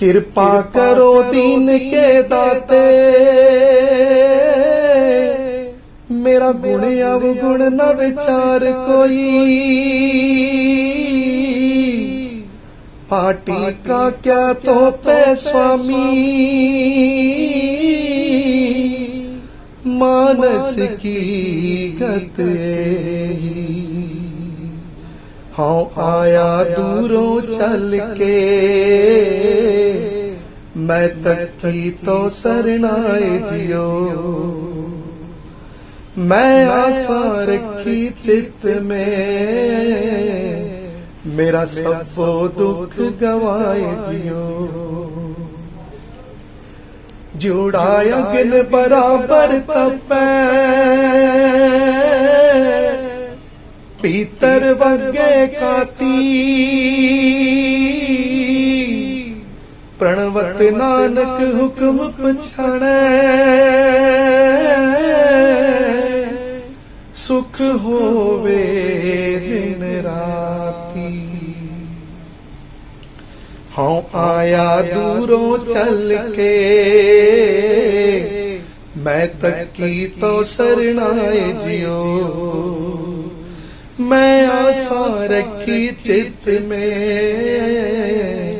कृपा करो दीन के दाते। मेरा गुण अवगुण न विचार कोई। पार्टी का क्या तो पे स्वामी? मानस की गत हाँ आया दूरों चल के। मैं तकी तो सरनाए जियो। मैं आशा रखी चित्त में मेरा सबो दुख गवाए जियो। जुड़ाया गिन बराबर तपै। पीतर वगे काती। प्रणवत नानक हुक्म पछाड़े। सुख होवे दिन राती। हाँ आया दूरों चल के। मैं तकी तो सरनाए जियो। मैं आशा रखी चित में।